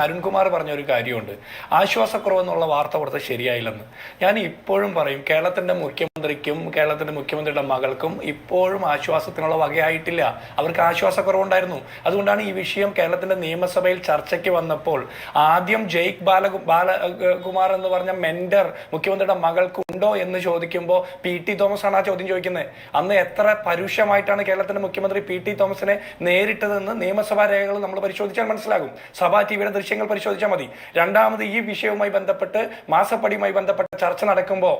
അരുൺകുമാർ പറഞ്ഞ ഒരു കാര്യമുണ്ട്. ആശ്വാസക്കുറവെന്നുള്ള വാർത്ത കൊടുത്ത ശരിയായില്ലെന്ന്. ഞാൻ ഇപ്പോഴും പറയും കേരളത്തിന്റെ മുഖ്യമന്ത്രിക്കും കേരളത്തിന്റെ മുഖ്യമന്ത്രിയുടെ മകൾക്കും ഇപ്പോഴും ആശ്വാസത്തിനുള്ള വകയായിട്ടില്ല. അവർക്ക് ആശ്വാസക്കുറവുണ്ടായിരുന്നു. അതുകൊണ്ടാണ് ഈ വിഷയം കേരളത്തിന്റെ നിയമസഭയിൽ ചർച്ചയ്ക്ക് വന്നപ്പോൾ ആദ്യം ജയ്ക് ബാല ബാലകുമാർ എന്ന് പറഞ്ഞ മെന്റർ മുഖ്യമന്ത്രിയുടെ മകൾക്ക് ഉണ്ടോ എന്ന് ചോദിക്കുമ്പോൾ പി ടി തോമസ് ആണ് ആ ചോദ്യം ചോദിക്കുന്നത് അന്ന് എത്ര പരുഷമായിട്ടാണ് കേരളത്തിന്റെ മുഖ്യമന്ത്രി പി ടി തോമസിനെ നേരിട്ടതെന്ന് നിയമസഭാ രേഖകൾ നമ്മൾ പരിശോധിച്ചാൽ മനസ്സിലാകും. സഭാ ടിവിയുടെ ദൃശ്യങ്ങൾ പരിശോധിച്ചാൽ മതി. രണ്ടാമത് ഈ വിഷയവുമായി ബന്ധപ്പെട്ട് മാസപ്പടിയുമായി ബന്ധപ്പെട്ട ചർച്ച നടക്കുമ്പോൾ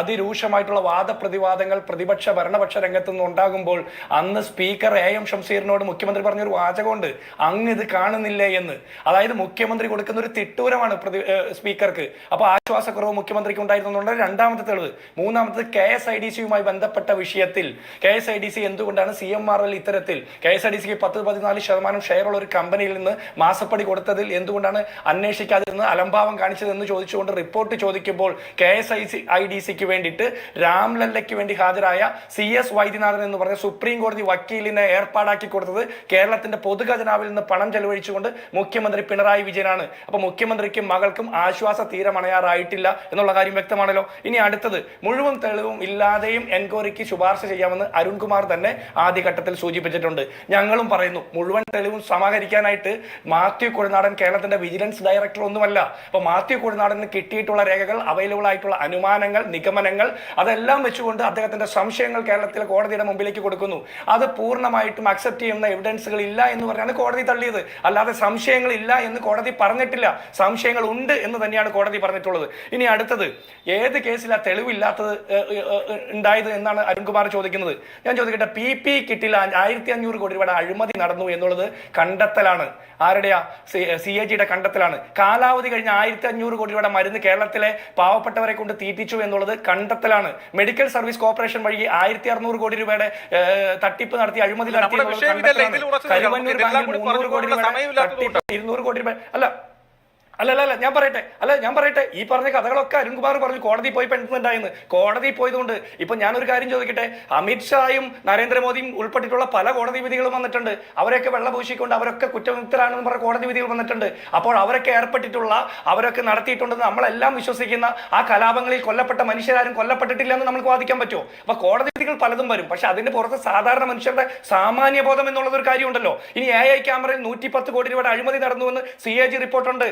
അതിരൂക്ഷമായിട്ടുള്ള വാദപ്രതിവാദങ്ങൾ പ്രതിപക്ഷ ഭരണപക്ഷ രംഗത്തു നിന്ന് ഉണ്ടാകുമ്പോൾ അന്ന് സ്പീക്കർ എ എം ഷംസീറിനോട് മുഖ്യമന്ത്രി പറഞ്ഞൊരു വാചകമുണ്ട്. അങ്ങ് ഇത് കാണുന്നില്ലേ എന്ന്. അതായത് മുഖ്യമന്ത്രി കൊടുക്കുന്ന ഒരു തിട്ടൂരമാണ് പ്രതി സ്പീക്കർക്ക്. അപ്പൊ ആശ്വാസക്കുറവ് മുഖ്യമന്ത്രിക്ക് ഉണ്ടായിരുന്നുള്ളത് രണ്ടാമത്തെ തെളിവ് മൂന്നാമത്തത് കെ എസ് ഐ ഡി സിയുമായി ബന്ധപ്പെട്ട വിഷയത്തിൽ K S I D C എന്തുകൊണ്ടാണ് സി എം ആർ എൽ ഇത്തരത്തിൽ കെ എസ് ഐ ഡി സിക്ക് പത്ത് പതിനാല് ശതമാനം ഷെയറുള്ള ഒരു കമ്പനിയിൽ നിന്ന് മാസപ്പടി കൊടുത്തതിൽ എന്തുകൊണ്ടാണ് അന്വേഷിക്കാതിരുന്ന് അലംഭാവം കാണിച്ചതെന്ന് ചോദിച്ചുകൊണ്ട് റിപ്പോർട്ട് ചോദിക്കുമ്പോൾ K S I C I D സിക്ക് വേണ്ടിയിട്ട് രാംലല്ലയ്ക്ക് വേണ്ടി ഹാജരായ സി എസ് വൈദ്യനാഥൻ എന്ന് പറഞ്ഞ സുപ്രീം കോടതി വക്കീലിനെ ഏർപ്പാടാക്കി കൊടുത്തത് കേരളത്തിന്റെ പൊതുഖജനാവിൽ നിന്ന് പണം ചെലവഴിച്ചുകൊണ്ട് മുഖ്യമന്ത്രി പിണറായി വിജയനാണ്. അപ്പൊ മുഖ്യമന്ത്രിക്കും മകൾക്കും ആശ്വാസ തീരമണയാറായിട്ടില്ല എന്നുള്ള കാര്യം വ്യക്തമാണല്ലോ. ഇനി അടുത്തത് മുഴുവൻ തെളിവും ഇല്ലാതെയും എൻക്വയറിക്ക് ശുപാർശ ചെയ്യാമെന്ന് അരുൺകുമാർ തന്നെ ആദ്യഘട്ടത്തിൽ സൂചിപ്പിച്ചിട്ടുണ്ട്. ഞങ്ങളും പറയുന്നു മുഴുവൻ തെളിവും സമാഹരിക്കാനായിട്ട് മാത്യു കുഴനാടൻ കേരളത്തിന്റെ വിജിലൻസ് ഡയറക്ടർ ഒന്നുമല്ല. അപ്പോൾ മാത്യു കുഴനാടന് കിട്ടിയിട്ടുള്ള രേഖകൾ അവൈലബിൾ ആയിട്ടുള്ള അനുമാനങ്ങൾ നിഗമനങ്ങൾ അതെല്ലാം വെച്ചുകൊണ്ട് അദ്ദേഹത്തിന്റെ സംശയങ്ങൾ കേരളത്തിലെ കോടതിയുടെ മുമ്പിലേക്ക് കൊടുക്കുന്നു. അത് പൂർണമായിട്ടും അക്സെപ്റ്റ് ചെയ്യുന്ന എവിഡൻസുകൾ ഇല്ല എന്ന് പറഞ്ഞാണ് കോടതി തള്ളിയത്. അല്ലാതെ സംശയങ്ങൾ ഇല്ല എന്ന് കോടതി പറഞ്ഞിട്ടില്ല. സംശയങ്ങൾ ഉണ്ട് എന്ന് തന്നെയാണ് കോടതി പറഞ്ഞിട്ടുള്ളത്. ഇനി അടുത്തത് ഏത് കേസിലാ തെളിവില്ലാത്തത് ഉണ്ടായത് എന്നാണ് അരുൺകുമാർ ചോദിക്കുന്നത്. ഞാൻ ചോദിക്കട്ടെ പി പി കിട്ടില്ല ആയിരത്തി അഞ്ഞൂറ് കോടി രൂപയുടെ അഴിമതി നടന്നു എന്നുള്ളത് കണ്ടെത്തലാണ്. ആരുടെയാ? സി എ ജിയുടെ കണ്ടെത്തലാണ്. കാലാവധി കഴിഞ്ഞ ആയിരത്തി അഞ്ഞൂറ് കോടി രൂപയുടെ മരുന്ന് കേരളത്തിലെ പാവപ്പെട്ടവരെ കൊണ്ട് തീറ്റിച്ചു എന്നുള്ളത് കണ്ടെത്തലാണ്. മെഡിക്കൽ സർവീസ് കോർപ്പറേഷൻ വഴി ആയിരത്തി അറുന്നൂറ് കോടി രൂപയുടെ തട്ടിപ്പ് നടത്തി അഴിമതി നടത്തി. കരുവന്നൂർ ബാങ്കിൽ മുന്നൂറ് കോടി തട്ടിപ്പ് ഇരുന്നൂറ് കോടി രൂപ അല്ല അല്ല അല്ല അല്ല ഞാൻ പറയട്ടെ. അല്ല ഞാൻ പറയട്ടെ. ഈ പറഞ്ഞ കഥകളൊക്കെ അരുൺകുമാർ പറഞ്ഞു കോടതി പോയി പെണ്ണുണ്ടായെന്ന് കോടതി പോയതുകൊണ്ട് ഇപ്പൊ ഞാനൊരു കാര്യം ചോദിക്കട്ടെ. അമിത്ഷായും നരേന്ദ്രമോദിയും ഉൾപ്പെട്ടിട്ടുള്ള പല കോടതി വിധികളും വന്നിട്ടുണ്ട്. അവരെയൊക്കെ വെള്ളപൂശിക്കൊണ്ട് അവരൊക്കെ കുറ്റവിമുക്തരാണെന്ന് പറഞ്ഞ കോടതി വിധികൾ വന്നിട്ടുണ്ട്. അപ്പോൾ അവരൊക്കെ ഏർപ്പെട്ടിട്ടുള്ള അവരൊക്കെ നടത്തിയിട്ടുണ്ടെന്ന് നമ്മളെല്ലാം വിശ്വസിക്കുന്ന ആ കലാപങ്ങളിൽ കൊല്ലപ്പെട്ട മനുഷ്യരാരും കൊല്ലപ്പെട്ടിട്ടില്ല എന്ന് നമുക്ക് വാദിക്കാൻ പറ്റുമോ? അപ്പൊ കോടതി വിധികൾ പലതും വരും. പക്ഷെ അതിന്റെ പുറത്ത് സാധാരണ മനുഷ്യരുടെ സാമാന്യ ബോധം എന്നുള്ളത് ഒരു കാര്യമുണ്ടല്ലോ. ഇനി എ ഐ ക്യാമറയിൽ നൂറ്റി പത്ത് കോടി രൂപയുടെ അഴിമതി നടന്നുവെന്ന് സി എ ജി റിപ്പോർട്ടുണ്ട്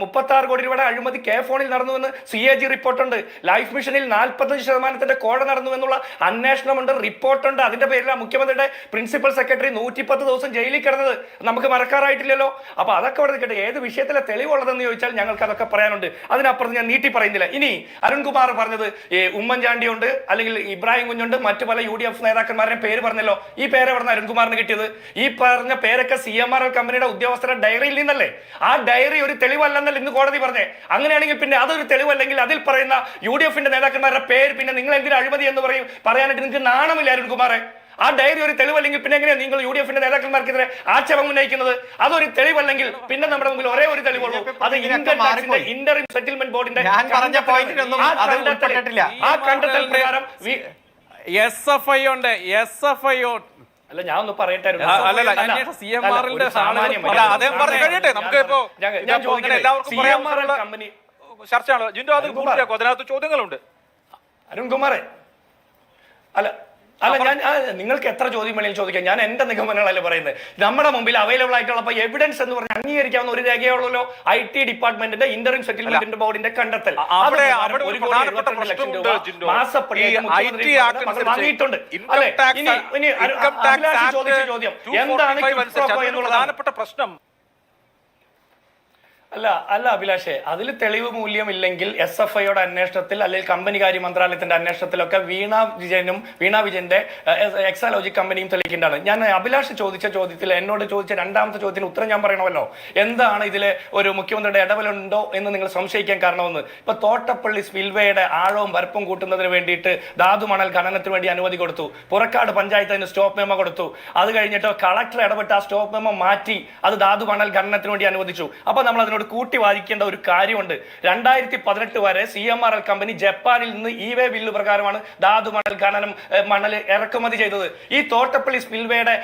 മുപ്പത്തി ആറ് കോടി രൂപയുടെ അഴിമതി കെ ഫോണിൽ നടന്നുവെന്ന് സി എ ജി റിപ്പോർട്ടുണ്ട്. ലൈഫ് മിഷനിൽ നാൽപ്പത്തഞ്ച് ശതമാനത്തിന്റെ കോഴ നടന്നു എന്നുള്ള അന്വേഷണമുണ്ട് റിപ്പോർട്ടുണ്ട്. അതിന്റെ പേരിലാണ് മുഖ്യമന്ത്രിയുടെ പ്രിൻസിപ്പൽ സെക്രട്ടറി നൂറ്റിപ്പത്ത് ദിവസം ജയിലിൽ കിടന്നത്. നമുക്ക് മറക്കാറായിട്ടില്ലല്ലോ. അപ്പൊ അതൊക്കെ അവിടെ നിൽക്കട്ടെ. ഏത് വിഷയത്തിലെ തെളിവുള്ളതെന്ന് ചോദിച്ചാൽ ഞങ്ങൾക്ക് അതൊക്കെ പറയാനുണ്ട്. അതിനപ്പുറത്ത് ഞാൻ നീട്ടി പറയുന്നില്ല. ഇനി അരുൺകുമാർ പറഞ്ഞത് ഉമ്മൻചാണ്ടി ഉണ്ട് അല്ലെങ്കിൽ ഇബ്രാഹിം കുഞ്ഞുണ്ട് മറ്റു പല യു ഡി എഫ് നേതാക്കന്മാരുടെ പേര് പറഞ്ഞല്ലോ. ഈ പേര് എവിടെ നിന്ന് അരുൺകുമാറിന് കിട്ടിയത്? ഈ പറഞ്ഞ പേരൊക്കെ സി എം ആർ എൽ കമ്പനിയുടെ ഉദ്യോഗസ്ഥരുടെ ഡയറിയിൽ നിന്നല്ലേ? ആ ഡയറി ഒരു തെളിവല്ലെന്നല്ല ഇന്ന് കോടതി പറഞ്ഞേ? അങ്ങനെയാണെങ്കിൽ പിന്നെ അതൊരു തെളിവല്ലെങ്കിൽ അതിൽ പറയുന്ന യു ഡി എഫിന്റെ നേതാക്കന്മാരുടെ പേര് പിന്നെ നിങ്ങൾ എന്തിനാ അഴിമതി എന്ന് പറയും പറയാനായിട്ട് നിങ്ങൾക്ക് നാണമില്ല അരുൺകുമാറെ ആ ഡയറി ഒരു തെളിവല്ലെങ്കിൽ പിന്നെ എങ്ങനെയാണ് നിങ്ങൾ യു ഡി എഫിന്റെ നേതാക്കന്മാർക്കെതിരെ ആക്ഷേപം ഉന്നയിക്കുന്നത്? അതൊരു തെളിവല്ലെങ്കിൽ പിന്നെ നമ്മുടെ മുമ്പിൽ ഒരേ ഒരു തെളിവുള്ളൂ. അത് ഇൻകം ടാക്സിന്റെ. ഇന്ററിം സെറ്റിൽമെന്റ് ബോർഡിന്റെ. ആ കണ്ടെത്തൽ. പ്രകാരം എസ് എഫ് ഐ ഉണ്ട്. എസ് എഫ് ഐ അല്ല ഞാൻ ഒന്ന് പറയട്ടെ കമ്പനി ചർച്ചയാണ്. ജിൻഡോ അത്. പൂർത്തിയാക്കും അതിനകത്ത് ചോദ്യങ്ങളുണ്ട്. അരുൺകുമാറെ. അല്ല അല്ല ഞാൻ നിങ്ങൾക്ക് എത്ര ചോദ്യം വേണമെങ്കിലും ചോദിക്കാം. ഞാൻ എന്റെ നിഗമനങ്ങളല്ലേ പറയുന്നത്. നമ്മുടെ മുമ്പിൽ അവൈലബിൾ ആയിട്ടുള്ള എവിഡൻസ് എന്ന് പറഞ്ഞാൽ അംഗീകരിക്കാവുന്ന ഒരു രേഖയുള്ളല്ലോ ഐ ടി ഡിപ്പാർട്ട്മെന്റിന്റെ ഇന്ററിം സെറ്റിൽമെന്റ് ബോർഡിന്റെ കണ്ടെത്തൽ. അവിടെ ഒരു ലക്ഷം രൂപ വാങ്ങിയിട്ടുണ്ട്. അല്ലെ? ഇനി ചോദിച്ച ചോദ്യം. എന്താണ് എന്നുള്ളതാണ് പ്രധാനപ്പെട്ട പ്രശ്നം. അല്ല അല്ല അഭിലാഷേ അതിൽ തെളിവ് മൂല്യമില്ലെങ്കിൽ എസ് എഫ് ഐയുടെ അന്വേഷണത്തിൽ അല്ലെങ്കിൽ കമ്പനി കാര്യ മന്ത്രാലയത്തിന്റെ അന്വേഷണത്തിലൊക്കെ വീണ വിജയനും വീണ വിജയന്റെ എക്സാലോജി കമ്പനിയും തെളിയിക്കേണ്ടതാണ്. ഞാൻ അഭിലാഷ് ചോദിച്ച ചോദ്യത്തിൽ എന്നോട് ചോദിച്ച രണ്ടാമത്തെ ചോദ്യത്തിന് ഉത്തരം ഞാൻ പറയണമല്ലോ. എന്താണ് ഇതിലെ ഒരു മുഖ്യമന്ത്രിയുടെ ഇടപെലുണ്ടോ എന്ന് നിങ്ങൾ സംശയിക്കാൻ കാരണമെന്ന്? ഇപ്പൊ തോട്ടപ്പള്ളി സ്പിൽവേയുടെ ആഴവും വരപ്പും കൂട്ടുന്നതിന് വേണ്ടിയിട്ട് ധാതു മണൽ ഖനനത്തിന് വേണ്ടി അനുമതി കൊടുത്തു. പുറക്കാട് പഞ്ചായത്ത് അതിന് സ്റ്റോപ്പ് മെമ്മ കൊടുത്തു. അത് കഴിഞ്ഞിട്ട് കളക്ടർ ഇടപെട്ട് ആ സ്റ്റോപ്പ് മെമ്മ മാറ്റി അത് ധാതു മണൽ ഖനനത്തിന് വേണ്ടി അനുവദിച്ചു. അപ്പൊ നമ്മൾ അതിനോട് കൂട്ടി വാദിക്കേണ്ട ഒരു കാര്യമുണ്ട്. രണ്ടായിരത്തി പതിനെട്ട് വരെ C M R L company ജപ്പാനിൽ നിന്ന് ഇ വേ ബില്ല് പ്രകാരമാണ് ധാതു മണൽ ഖനനം മണൽ ഇറക്കുമതി ചെയ്തത്. ഈ തോട്ടപ്പള്ളി സ്പിൽവേയുടെ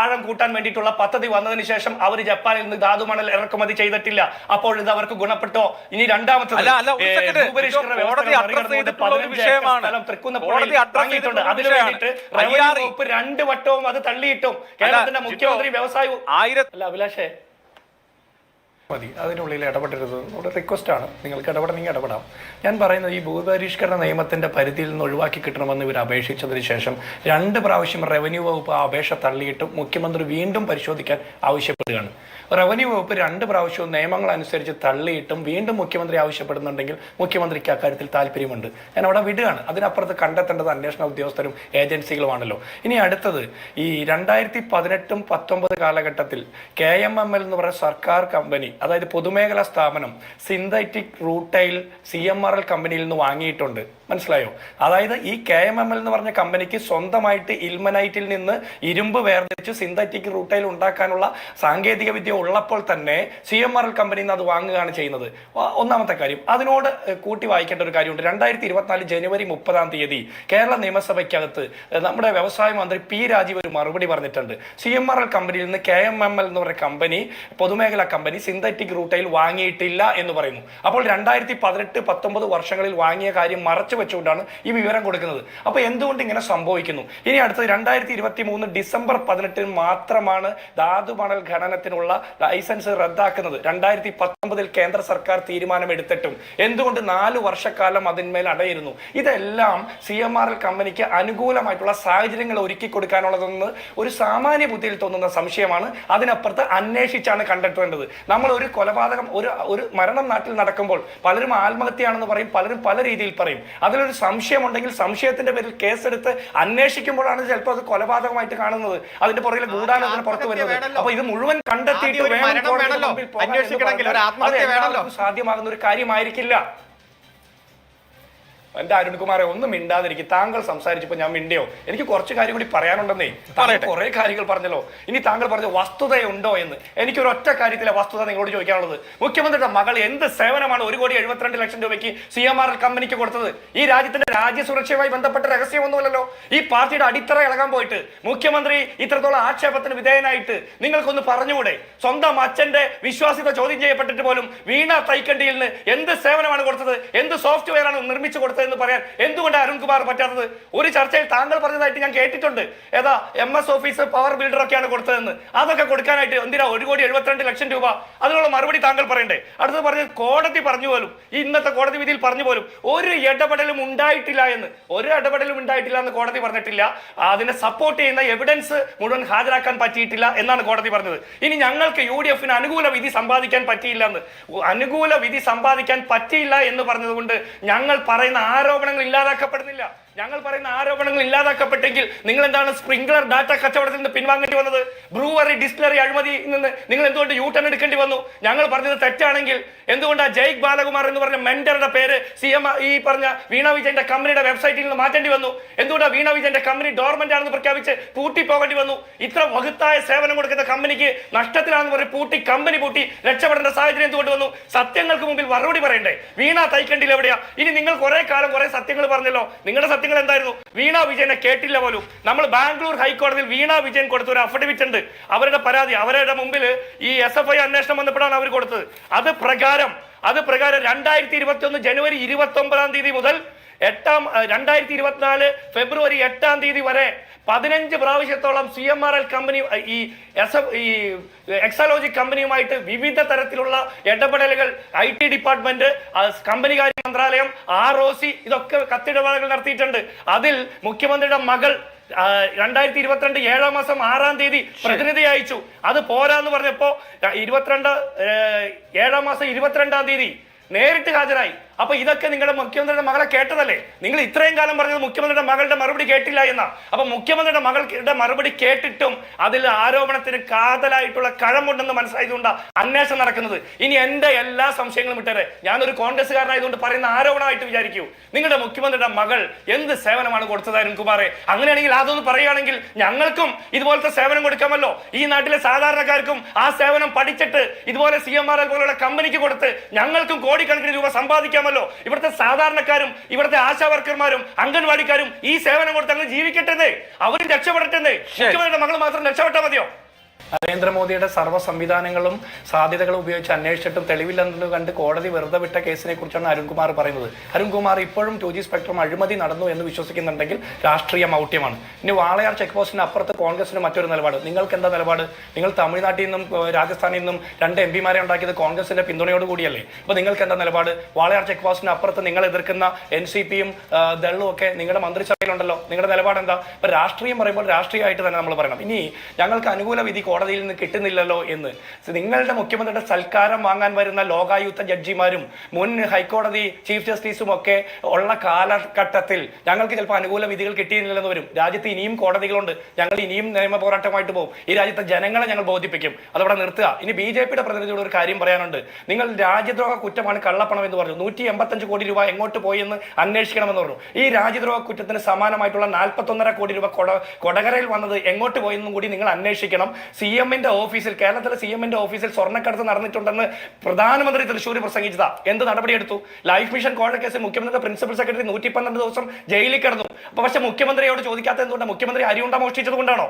ആഴം കൂട്ടാൻ വേണ്ടിയിട്ടുള്ള പദ്ധതി വന്നതിന് ശേഷം അവർ ജപ്പാനിൽ നിന്ന് ധാതു മണൽ ഇറക്കുമതി ചെയ്തിട്ടില്ല. അപ്പോൾ ഇത് അവർക്ക് ഗുണപ്പെട്ടോ? ഇനി രണ്ടാമത്തെ അല്ല, അല്ല, ഒരു ഏ, second. ഭൂപരിഷ്കരണ ഇത് കോടതി വ്യവസ്ഥകൾ address മറികടന്നുകൊണ്ട് ചെയ്തിട്ടുള്ള ഒരു 15 വിഷയമാണ്. സ്ഥലം തൃക്കുന്നപ്പുഴയിൽ കോടതി address വാങ്ങിയിട്ടുണ്ട്. ചെയ്തിട്ടുള്ള അതിനു വേണ്ടിയിട്ട് റവന്യൂ വകുപ്പ് രണ്ട് വട്ടവും അത് തള്ളിയിട്ടും. കേരളത്തിന്റെ മുഖ്യമന്ത്രി വ്യവസായ ആയിരത്തി അല്ല അഭിലാഷേ മതി. അതിനുള്ളിൽ ഇടപെടരുത്. ഒരു റിക്വസ്റ്റ് ആണ് നിങ്ങൾക്ക് ഇടപെടണമെങ്കിൽ ഇടപെടാം. ഞാൻ പറയുന്നത് ഈ ഭൂപരിഷ്കരണ നിയമത്തിന്റെ പരിധിയിൽ നിന്ന് ഒഴിവാക്കി കിട്ടണമെന്ന് ഇവർ അപേക്ഷിച്ചതിന് ശേഷം രണ്ട് പ്രാവശ്യം റവന്യൂ വകുപ്പ് ആ അപേക്ഷ തള്ളിയിട്ട് മുഖ്യമന്ത്രി വീണ്ടും പരിശോധിക്കാൻ ആവശ്യപ്പെടുകയാണ്. റവന്യൂ വകുപ്പ് രണ്ട് പ്രാവശ്യവും നിയമങ്ങൾ അനുസരിച്ച് തള്ളിയിട്ടും വീണ്ടും മുഖ്യമന്ത്രി ആവശ്യപ്പെടുന്നുണ്ടെങ്കിൽ മുഖ്യമന്ത്രിക്ക് അക്കാര്യത്തിൽ താല്പര്യമുണ്ട്. ഞാൻ അവിടെ വിടുകയാണ്. അതിനപ്പുറത്ത് കണ്ടെത്തേണ്ടത് അന്വേഷണ ഉദ്യോഗസ്ഥരും ഏജൻസികളുമാണല്ലോ. ഇനി അടുത്തത് ഈ രണ്ടായിരത്തി പതിനെട്ടും പത്തൊമ്പത് കാലഘട്ടത്തിൽ കെ എം എം എൽ എന്ന് പറയുന്ന സർക്കാർ കമ്പനി അതായത് പൊതുമേഖലാ സ്ഥാപനം synthetic rutile C M R L കമ്പനിയിൽ നിന്ന് വാങ്ങിയിട്ടുണ്ട്. മനസ്സിലായോ? അതായത് ഈ കെ എം എം എൽ എന്ന് പറഞ്ഞ കമ്പനിക്ക് സ്വന്തമായിട്ട് ഇൽമനൈറ്റിൽ നിന്ന് ഇരുമ്പ് വേർതിരിച്ച് സിന്തറ്റിക് റൂട്ടൈൽ ഉണ്ടാക്കാനുള്ള സാങ്കേതിക വിദ്യ ഉള്ളപ്പോൾ തന്നെ സി എം ആർ എൽ കമ്പനിയിൽ നിന്ന് അത് വാങ്ങുകയാണ് ചെയ്യുന്നത്. ഒന്നാമത്തെ കാര്യം. അതിനോട് കൂട്ടി വായിക്കേണ്ട ഒരു കാര്യമുണ്ട്. രണ്ടായിരത്തി ഇരുപത്തിനാല് ജനുവരി മുപ്പതാം തീയതി കേരള നിയമസഭയ്ക്കകത്ത് നമ്മുടെ വ്യവസായ മന്ത്രി പി രാജീവ് ഒരു മറുപടി പറഞ്ഞിട്ടുണ്ട്. സി എം ആർ എൽ കമ്പനിയിൽ നിന്ന് കെ എം എം എൽ എന്ന് പറയുന്ന കമ്പനി പൊതുമേഖലാ കമ്പനി സിന്തറ്റിക് റൂട്ടൈൽ വാങ്ങിയിട്ടില്ല എന്ന് പറയുന്നു. അപ്പോൾ രണ്ടായിരത്തി പതിനെട്ട് പത്തൊമ്പത് വർഷങ്ങളിൽ വാങ്ങിയ കാര്യം മറച്ചു വെച്ചുകൊണ്ടാണ് ഈ വിവരം കൊടുക്കുന്നത്. അപ്പോൾ എന്തുകൊണ്ട് ഇങ്ങനെ സംഭവിക്കുന്നു? ഇനി അടുത്തത് രണ്ടായിരത്തി ഇരുപത്തി മൂന്ന് ഡിസംബർ പതിനെട്ടിന് മാത്രമാണ് ധാതു മണൽ ഖനനത്തിനുള്ള ലൈസൻസ് റദ്ദാക്കുന്നത്. രണ്ടായിരത്തി പത്തൊമ്പതിൽ കേന്ദ്ര സർക്കാർ തീരുമാനമെടുത്തിട്ടും എന്തുകൊണ്ട് നാല് വർഷക്കാലം അതിന്മേൽ അടയിരുന്നു? ഇതെല്ലാം സി എം ആർ എൽ കമ്പനിക്ക് അനുകൂലമായിട്ടുള്ള സാഹചര്യങ്ങൾ ഒരുക്കി കൊടുക്കാനുള്ളതെന്ന് ഒരു സാമാന്യ ബുദ്ധിയിൽ തോന്നുന്ന സംശയമാണ്. അതിനപ്പുറത്ത് അന്വേഷിച്ചാണ് കണ്ടെത്തേണ്ടത്. നമ്മൾ ഒരു കൊലപാതകം ഒരു ഒരു മരണം നാട്ടിൽ നടക്കുമ്പോൾ പലരും ആത്മഹത്യയാണെന്ന് പറയും പലരും പല രീതിയിൽ പറയും. അതിലൊരു സംശയമുണ്ടെങ്കിൽ സംശയത്തിന്റെ പേരിൽ കേസെടുത്ത് അന്വേഷിക്കുമ്പോഴാണ് ചിലപ്പോൾ അത് കൊലപാതകമായിട്ട് കാണുന്നത് അതിന്റെ പുറകിൽ ഗൂഢാലോചന പുറത്തു വരുന്നത്. അപ്പൊ ഇത് മുഴുവൻ കണ്ടെത്തിയിട്ട്. സാധ്യമാകുന്ന ഒരു കാര്യമായിരിക്കില്ല എന്റെ അരുൺകുമാറെ ഒന്നും മിണ്ടാതിരിക്കും താങ്കൾ സംസാരിച്ചപ്പോൾ ഞാൻ മിണ്ടിയോ? എനിക്ക് കുറച്ച് കാര്യം കൂടി പറയാനുണ്ടെന്നേ. പറയട്ടെ. കുറെ കാര്യങ്ങൾ പറഞ്ഞല്ലോ. ഇനി താങ്കൾ പറഞ്ഞ വസ്തുതയുണ്ടോ എന്ന്. എനിക്ക് ഒരു ഒറ്റ കാര്യത്തിലെ വസ്തുത നിങ്ങളോട് ചോദിക്കാനുള്ളത്. മുഖ്യമന്ത്രിയുടെ മകൾ എന്ത് സേവനമാണ് ഒരു കോടി എഴുപത്തിരണ്ട് ലക്ഷം രൂപയ്ക്ക് സി എം ആർ എൽ കമ്പനിക്ക് കൊടുത്തത്? ഈ രാജ്യത്തിന്റെ രാജ്യസുരക്ഷയുമായി ബന്ധപ്പെട്ട രഹസ്യമൊന്നുമല്ലല്ലോ. ഈ പാർട്ടിയുടെ അടിത്തറ ഇളകാൻ പോയിട്ട് മുഖ്യമന്ത്രി ഇത്രത്തോളം ആക്ഷേപത്തിന് വിധേയനായിട്ട് നിങ്ങൾക്കൊന്ന് പറഞ്ഞുകൂടെ? സ്വന്തം അച്ഛന്റെ വിശ്വാസ്യത ചോദ്യം ചെയ്യപ്പെട്ടിട്ട് പോലും വീണ തൈക്കണ്ടിയിൽ നിന്ന് എന്ത് സേവനമാണ് കൊടുത്തത്? എന്ത് സോഫ്റ്റ്വെയർ ആണ് നിർമ്മിച്ചു കൊടുത്തത്? എന്ന് പറയാൻ എന്തുകൊണ്ട് അരുൺകുമാർ പറ്റാത്തത്? ഒരു ചർച്ചയിൽ താങ്കൾ പറഞ്ഞതായിട്ട് ഞാൻ കേട്ടിട്ടുണ്ട്. ഏതാ M S office power builder ഒക്കെയാണ് കൊടുത്തതെന്ന്. അതൊക്കെ കൊടുക്കാനായിട്ട് എന്തിനാ ഒരു കോടി എഴുപത്തിരണ്ട് ലക്ഷം രൂപ? അതിനുള്ള മറുപടി താങ്കൾ പറയണ്ടേ? അടുത്തത് പറഞ്ഞ കോടതി പറഞ്ഞു പോലും ഈ ഇന്നത്തെ കോടതി വിധിയിൽ പറഞ്ഞു പോലും ഒരു ഇടപെടലും ഉണ്ടായിട്ടില്ല എന്ന്. ഒരു ഇടപെടലും ഉണ്ടായിട്ടില്ല എന്ന് കോടതി പറഞ്ഞിട്ടില്ല. അതിനെ സപ്പോർട്ട് ചെയ്യുന്ന എവിഡൻസ് മുഴുവൻ ഹാജരാക്കാൻ പറ്റിയിട്ടില്ല എന്നാണ് കോടതി പറഞ്ഞത്. ഇനി ഞങ്ങൾക്ക് യു ഡി എഫിന് അനുകൂല വിധി സമ്പാദിക്കാൻ പറ്റിയില്ല എന്ന്. അനുകൂല വിധി സമ്പാദിക്കാൻ പറ്റിയില്ല എന്ന് പറഞ്ഞതുകൊണ്ട് ഞങ്ങൾ പറയുന്ന ആരോപണങ്ങൾ ഇല്ലാതാക്കപ്പെടുന്നില്ല. ഞങ്ങൾ പറയുന്ന ആരോപണങ്ങൾ ഇല്ലാതാക്കപ്പെട്ടെങ്കിൽ നിങ്ങൾ എന്താണ് സ്പ്രിംഗ്ലർ ഡാറ്റ കച്ചവടത്തിൽ നിന്ന് പിൻവാങ്ങേണ്ടി വന്നത്? ബ്രൂവറി ഡിസ്റ്റിലറി അഴിമതിയിൽ നിന്ന് നിങ്ങൾ എന്തുകൊണ്ട് യൂ ടേൺ എടുക്കേണ്ടി വന്നു? ഞങ്ങൾ പറഞ്ഞത് തെറ്റാണെങ്കിൽ എന്തുകൊണ്ടാണ് ജയ്ക് ബാലകുമാർ എന്ന് പറഞ്ഞ മെന്ററുടെ പേര് സി എം ഈ പറഞ്ഞ വീണ വിജയന്റെ കമ്പനിയുടെ വെബ്സൈറ്റിൽ നിന്ന് മാറ്റേണ്ടി വന്നു? എന്തുകൊണ്ടാണ് വീണ വിജയന്റെ കമ്പനി ഡോർമെന്റ് ആണെന്ന് പ്രഖ്യാപിച്ച് പൂട്ടി പോകേണ്ടി വന്നു? ഇത്ര മഹത്തായ സേവനം കൊടുക്കുന്ന കമ്പനിക്ക് നഷ്ടത്തിലാണെന്ന് പറഞ്ഞ് പൂട്ടി കമ്പനി പൂട്ടി രക്ഷപ്പെടേണ്ട സാഹചര്യം എന്തുകൊണ്ട് വന്നു? സത്യങ്ങൾക്ക് മുമ്പിൽ മറുപടി പറയണ്ടേ? വീണ തൈക്കണ്ടിൽ എവിടെയാ? ഇനി നിങ്ങൾ കുറെ കാലം കുറെ സത്യങ്ങൾ പറഞ്ഞല്ലോ. നിങ്ങളുടെ സത്യങ്ങൾ എന്തായിരുന്നു വീണ വിജയനെ കേട്ടില്ല പോലും. നമ്മൾ ബാംഗ്ലൂർ ഹൈക്കോടതിയിൽ വീണ വിജയൻ കൊടുത്ത ഒരു അഫിഡവിറ്റ് ഉണ്ട്. അവരുടെ പരാതി അവരുടെ മുമ്പിൽ ഈ എസ് എഫ് ഐ അന്വേഷണം വന്നപ്പോഴാണ് അവർ കൊടുത്തത്. അത് പ്രകാരം അത് പ്രകാരം രണ്ടായിരത്തി ഇരുപത്തി ഒന്ന് ജനുവരി ഇരുപത്തി ഒമ്പതാം തീയതി മുതൽ എട്ടാം രണ്ടായിരത്തി ഇരുപത്തിനാല് ഫെബ്രുവരി എട്ടാം തീയതി വരെ പതിനഞ്ച് പ്രാവശ്യത്തോളം C M R L company ഈ എസ് എഫ് ഈ എക്സാലോജി കമ്പനിയുമായിട്ട് വിവിധ തരത്തിലുള്ള ഇടപെടലുകൾ ഐ ടി ഡിപ്പാർട്ട്മെന്റ് കമ്പനികാര്യ മന്ത്രാലയം ആർ ഒ സി ഇതൊക്കെ കത്തിടപാടുകൾ നടത്തിയിട്ടുണ്ട്. അതിൽ മുഖ്യമന്ത്രിയുടെ മകൾ രണ്ടായിരത്തി ഇരുപത്തിരണ്ട് ഏഴാം മാസം ആറാം തീയതി പ്രതിനിധി അയച്ചു. അത് പോരാന്ന് പറഞ്ഞപ്പോ ഇരുപത്തിരണ്ട് ഏഴാം മാസം ഇരുപത്തിരണ്ടാം തീയതി നേരിട്ട് ഹാജരായി. അപ്പൊ ഇതൊക്കെ നിങ്ങളുടെ മുഖ്യമന്ത്രിയുടെ മകളെ കേട്ടതല്ലേ? നിങ്ങൾ ഇത്രയും കാലം പറഞ്ഞത് മുഖ്യമന്ത്രിയുടെ മകളുടെ മറുപടി കേട്ടില്ല എന്നാ. അപ്പൊ മുഖ്യമന്ത്രിയുടെ മകളുടെ മറുപടി കേട്ടിട്ടും അതിൽ ആരോപണത്തിന് കാതലായിട്ടുള്ള കഴമുണ്ടെന്ന് മനസ്സിലായതുകൊണ്ട് അന്വേഷണം നടക്കുന്നത്. ഇനി എന്റെ എല്ലാ സംശയങ്ങളും വിട്ടേരെ. ഞാനൊരു കോൺഗ്രസ്സുകാരനായതുകൊണ്ട് പറയുന്ന ആരോപണമായിട്ട് വിചാരിക്കൂ. നിങ്ങളുടെ മുഖ്യമന്ത്രിയുടെ മകൾ എന്ത് സേവനമാണ് കൊടുത്തത് അരുൺകുമാറെ അങ്ങനെയാണെങ്കിൽ അതൊന്ന് പറയുകയാണെങ്കിൽ ഞങ്ങൾക്കും ഇതുപോലത്തെ സേവനം കൊടുക്കാമല്ലോ. ഈ നാട്ടിലെ സാധാരണക്കാർക്കും ആ സേവനം പഠിച്ചിട്ട് ഇതുപോലെ സി എം ആർ എൽ പോലുള്ള കമ്പനിക്ക് കൊടുത്ത് ഞങ്ങൾക്കും കോടിക്കണക്കിന് രൂപ സമ്പാദിക്കാമല്ലോ ഇവിടുത്തെ സാധാരണക്കാരും ഇവിടുത്തെ ആശാ വർക്കർമാരും അംഗൻവാടിക്കാരും ഈ സേവനം കൊടുത്ത് അങ്ങ് ജീവിക്കട്ടെന്നേ. അവരും രക്ഷപ്പെടട്ടെന്നേ. മുഖ്യമന്ത്രിയുടെ മകൾ മാത്രം രക്ഷപ്പെട്ടാൽ മതിയോ? നരേന്ദ്രമോദിയുടെ സർവ സംവിധാനങ്ങളും സാധ്യതകളും ഉപയോഗിച്ച് അന്വേഷിച്ചിട്ടും തെളിവില്ലെന്ന് കണ്ട് കോടതി വെറുതെ വിട്ട കേസിനെ കുറിച്ചാണ് അരുൺകുമാർ പറയുന്നത്. അരുൺകുമാർ ഇപ്പോഴും ടു ജി സ്പെക്ട്രം അഴിമതി നടന്നു എന്ന് വിശ്വസിക്കുന്നുണ്ടെങ്കിൽ രാഷ്ട്രീയ മൗഢ്യമാണ്. ഇനി വാളയാർ ചെക്ക് പോസ്റ്റിന് അപ്പുറത്ത് കോൺഗ്രസിന് മറ്റൊരു നിലപാട്. നിങ്ങൾക്ക് എന്താ നിലപാട്? നിങ്ങൾ തമിഴ്നാട്ടിൽ നിന്നും രാജസ്ഥാനിൽ നിന്നും രണ്ട് എം പിമാരെ ഉണ്ടാക്കിയത് കോൺഗ്രസിന്റെ പിന്തുണയോട് കൂടിയല്ലേ? അപ്പൊ നിങ്ങൾക്ക് എന്താ നിലപാട്? വാളയാർ ചെക്ക് പോസ്റ്റിന് അപ്പുറത്ത് നിങ്ങൾ എതിർക്കുന്ന എൻ സി പിയും ദളും ഒക്കെ നിങ്ങളുടെ മന്ത്രിസഭയിലുണ്ടല്ലോ. നിങ്ങളുടെ നിലപാട് എന്താ ഇപ്പൊ രാഷ്ട്രീയം പറയുമ്പോൾ രാഷ്ട്രീയമായിട്ട് തന്നെ നമ്മൾ പറയണം. ഇനി ഞങ്ങൾക്ക് അനുകൂല വിധി കോടതിയിൽ നിന്ന് കിട്ടുന്നില്ലല്ലോ എന്ന്. നിങ്ങളുടെ മുഖ്യമന്ത്രിയുടെ സൽക്കാരം വാങ്ങാൻ വരുന്ന ലോകായുക്ത ജഡ്ജിമാരും മുൻ ഹൈക്കോടതി ചീഫ് ജസ്റ്റിസും ഒക്കെ ഉള്ള കാലഘട്ടത്തിൽ ഞങ്ങൾക്ക് ചിലപ്പോൾ അനുകൂല വിധികൾ കിട്ടിയില്ലെന്ന് വരും. രാജ്യത്ത് ഇനിയും കോടതികളുണ്ട്. ഞങ്ങൾ ഇനിയും നിയമ പോരാട്ടമായിട്ട് പോകും. ഈ രാജ്യത്തെ ജനങ്ങളെ ഞങ്ങൾ ബോധിപ്പിക്കും. അതവിടെ നിർത്തുക. ഇനി ബി ജെ പിയുടെ പ്രതിനിധിയോട് ഒരു കാര്യം പറയാനുണ്ട്. നിങ്ങൾ രാജ്യദ്രോഹ കുറ്റമാണ് കള്ളപ്പണം എന്ന് പറഞ്ഞു. നൂറ്റി എൺപത്തഞ്ച് കോടി രൂപ എങ്ങോട്ട് പോയി എന്ന് അന്വേഷിക്കണമെന്ന് പറഞ്ഞു. ഈ രാജ്യദ്രോഹ കുറ്റത്തിന് സമാനമായിട്ടുള്ള നാൽപ്പത്തൊന്നര കോടി രൂപ കൊട കൊടകരയിൽ വന്നത് എങ്ങോട്ട് പോയെന്നും കൂടി നിങ്ങൾ അന്വേഷിക്കണം. സി എമ്മിന്റെ ഓഫീസിൽ കേരളത്തിലെ സി എമ്മിന്റെ ഓഫീസിൽ സ്വർണക്കടത്ത് നടന്നിട്ടുണ്ടെന്ന് പ്രധാനമന്ത്രി തൃശ്ശൂർ പ്രസംഗിച്ചതാ. എന്ത് നടപടിയെടുത്തു? ലൈഫ് മിഷൻ കോഴ കേസിൽ മുഖ്യമന്ത്രിയുടെ പ്രിൻസിപ്പൽ സെക്രട്ടറി നൂറ്റി പന്ത്രണ്ട് ദിവസം ജയിലിൽ കിടന്നു. അപ്പൊ പക്ഷെ മുഖ്യമന്ത്രിയോട് ചോദിക്കാത്ത എന്തുകൊണ്ടാണ് മുഖ്യമന്ത്രി അരിയുണ്ട മോഷ്ടിച്ചത് കൊണ്ടാണോ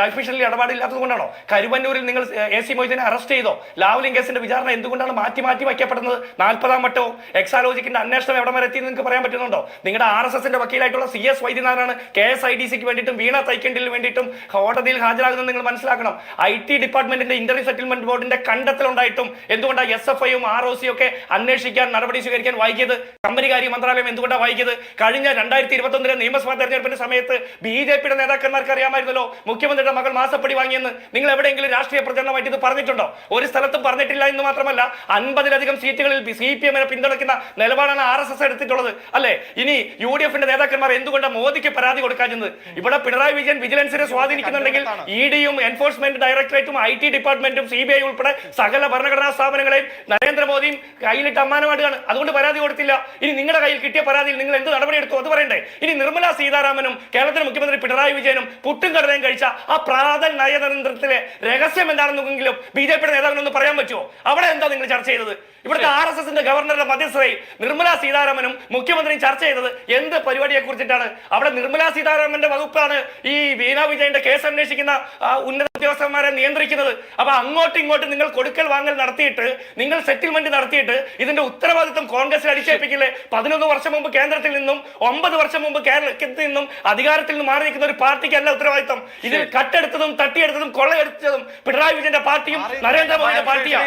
ലൈഫ് മിഷനിൽ ഇടപാടില്ലാത്തത് കൊണ്ടാണോ കരുവന്നൂരിൽ നിങ്ങൾ എ സി മൊയ്തീനെ അറസ്റ്റ് ചെയ്തോ? ലാവ്ലിംഗ് കേസിന്റെ വിചാരണ എന്തുകൊണ്ടാണ് മാറ്റി മാറ്റി വയ്ക്കപ്പെടുന്നത്? നാൽപ്പതാം വട്ടവും എക്സാലോജിക്കിന്റെ അന്വേഷണം എവിടെ വരെ എത്തിയെന്ന് നിങ്ങൾക്ക് പറയാൻ പറ്റുന്നുണ്ടോ? നിങ്ങളുടെ ആർ എസ് എസിന്റെ വക്കീലായിട്ടുള്ള സി എസ് വൈദ്യനാഥനാണ് കെ എസ് ഐ ഡി സിക്ക് വേണ്ടിയിട്ടും വീണ തൈക്കണ്ടിന് വേണ്ടിയിട്ടും കോടതിയിൽ ഹാജരാകുന്നത് നിങ്ങൾ മനസ്സിലാക്കണം. ഐ ടി ഡിപ്പാർട്ട്മെന്റിന്റെ ഇന്റർവ്യൂ സെറ്റിൽമെന്റ് ബോർഡിന്റെ കണ്ടെത്തലുണ്ടായിട്ടും എന്തുകൊണ്ടാണ് എസ് എഫ് ഐയും ആർ ഒ സി ഒക്കെ അന്വേഷിക്കാൻ നടപടി സ്വീകരിക്കാൻ വൈകിയത്? കമ്പനികാര്യ മന്ത്രാലയം എന്തുകൊണ്ടാണ് വായിക്കിയത് കഴിഞ്ഞ രണ്ടായിരത്തി ഇരുപത്തി ഒന്നിലെ നിയമസഭാ തെരഞ്ഞെടുപ്പിന്റെ സമയത്ത് ബി ജെ പിയുടെ നേതാക്കന്മാർക്ക് അറിയാമായിരുന്നല്ലോ മുഖ്യമന്ത്രിയുടെ മകൾ മാസപ്പടി വാങ്ങിയെന്ന്. നിങ്ങൾ എവിടെയെങ്കിലും രാഷ്ട്രീയ പ്രചരണമായിട്ട് ഇത് പറഞ്ഞിട്ടുണ്ടോ? ഒരു സ്ഥലത്തും പറഞ്ഞിട്ടില്ല എന്ന് മാത്രമല്ല അൻപതിലധികം സീറ്റുകളിൽ സി പി എമ്മിനെ പിന്തുണയ്ക്കുന്ന നിലപാടാണ് ആർ എസ് എസ് എടുത്തിട്ടുള്ളത് അല്ലെ? ഇനി യു ഡി എഫിന്റെ നേതാക്കന്മാർ എന്തുകൊണ്ടാണ് മോദിക്ക് പരാതി കൊടുക്കാഞ്ഞത്? ഇവിടെ പിണറായി വിജയൻ വിജിലൻസിനെ സ്വാധീനിക്കുന്നുണ്ടെങ്കിൽ ഇ ഡിയും എൻഫോഴ്സ്മെന്റ് ഡയറക്ടറേറ്റും ഐ ടി ഡിപ്പാർട്ട്മെന്റും സി ബി ഐ ഉൾപ്പെടെ സകല ഭരണഘടനാ സ്ഥാപനങ്ങളെയും നരേന്ദ്രമോദിയും കയ്യിലിട്ട് അമ്മാനമാടുകയാണ് അതുകൊണ്ട് പരാതി കൊടുത്തില്ല. ഇനി നിങ്ങളുടെ കയ്യിൽ കിട്ടിയ പരാതിയിൽ നിങ്ങൾ എന്ത് നടപടിയെടുത്തു അത് പറയണ്ടേ? ഇനി നിർമ്മല സീതാരാമനും കേരളത്തിലെ മുഖ്യമന്ത്രി പിണറായി വിജയനും പുട്ടും കടലയും കഴിച്ച ആ പ്രാതൽ നയതന്ത്രത്തിലെ രഹസ്യം എന്താണെന്നെങ്കിലും ബി ജെ പിയുടെ നേതാവിനൊന്ന് പറയാൻ പറ്റുമോ? അവിടെ എന്താ നിങ്ങൾ ചർച്ച ചെയ്തത്? ഇവിടുത്തെ ആർ എസ് എസിന്റെ ഗവർണറുടെ മധ്യസ്ഥതയിൽ നിർമ്മല സീതാരാമനും മുഖ്യമന്ത്രിയും ചർച്ച ചെയ്തത് എന്ത് പരിപാടിയെ കുറിച്ചിട്ടാണ് അവിടെ നിർമ്മല സീതാരാമന്റെ വകുപ്പാണ് ഈ വീണ വിജയന്റെ കേസ് അന്വേഷിക്കുന്ന ഉന്നത ഉദ്യോഗസ്ഥന്മാരെ നിയന്ത്രിക്കുന്നത്. അപ്പൊ അങ്ങോട്ടും ഇങ്ങോട്ടും നിങ്ങൾ കൊടുക്കൽ വാങ്ങൽ നടത്തിയിട്ട് നിങ്ങൾ സെറ്റിൽമെന്റ് നടത്തിയിട്ട് ഇതിന്റെ ഉത്തരവാദിത്വം കോൺഗ്രസിൽ അടിച്ചേൽപ്പിക്കില്ലേ? പതിനൊന്ന് വർഷം മുമ്പ് കേന്ദ്രത്തിൽ നിന്നും ഒമ്പത് വർഷം മുമ്പ് കേരളത്തിൽ നിന്നും അധികാരത്തിൽ നിന്ന് മാറി നിൽക്കുന്ന ഒരു പാർട്ടിക്കല്ല ഉത്തരവാദിത്വം. ഇതിൽ കട്ടെടുത്തതും തട്ടിയെടുത്തതും കൊള്ളയെടുത്തതും പിണറായി വിജയന്റെ പാർട്ടിയും നരേന്ദ്രമോദിയുടെ പാർട്ടിയാണ്.